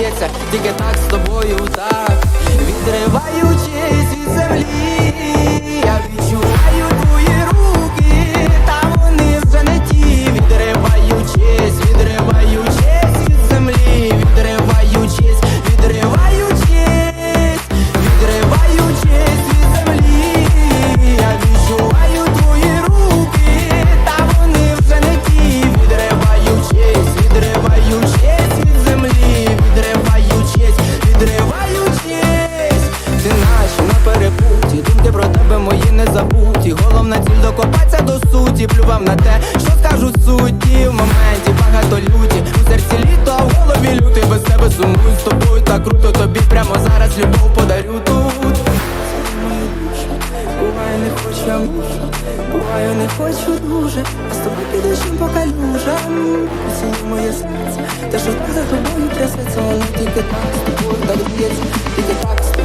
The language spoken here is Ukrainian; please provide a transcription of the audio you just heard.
б'ється, тільки так з тобою так. Відриваючись ціль докопатися до суті, плював на те, що скажуть судді. В моменті багато люті. У серці літо, а в голові лютий. Без тебе сумую з тобою. Так круто. Тобі прямо зараз любов подарю тут. Буває, не хочу, я мушу, буваю, не хочу дуже, а з тобою під дощем по калюжам. Поцілуй моє серце, те, що за тобою трясеться, воно тільки так з тобою так б'ється, тільки так з тобою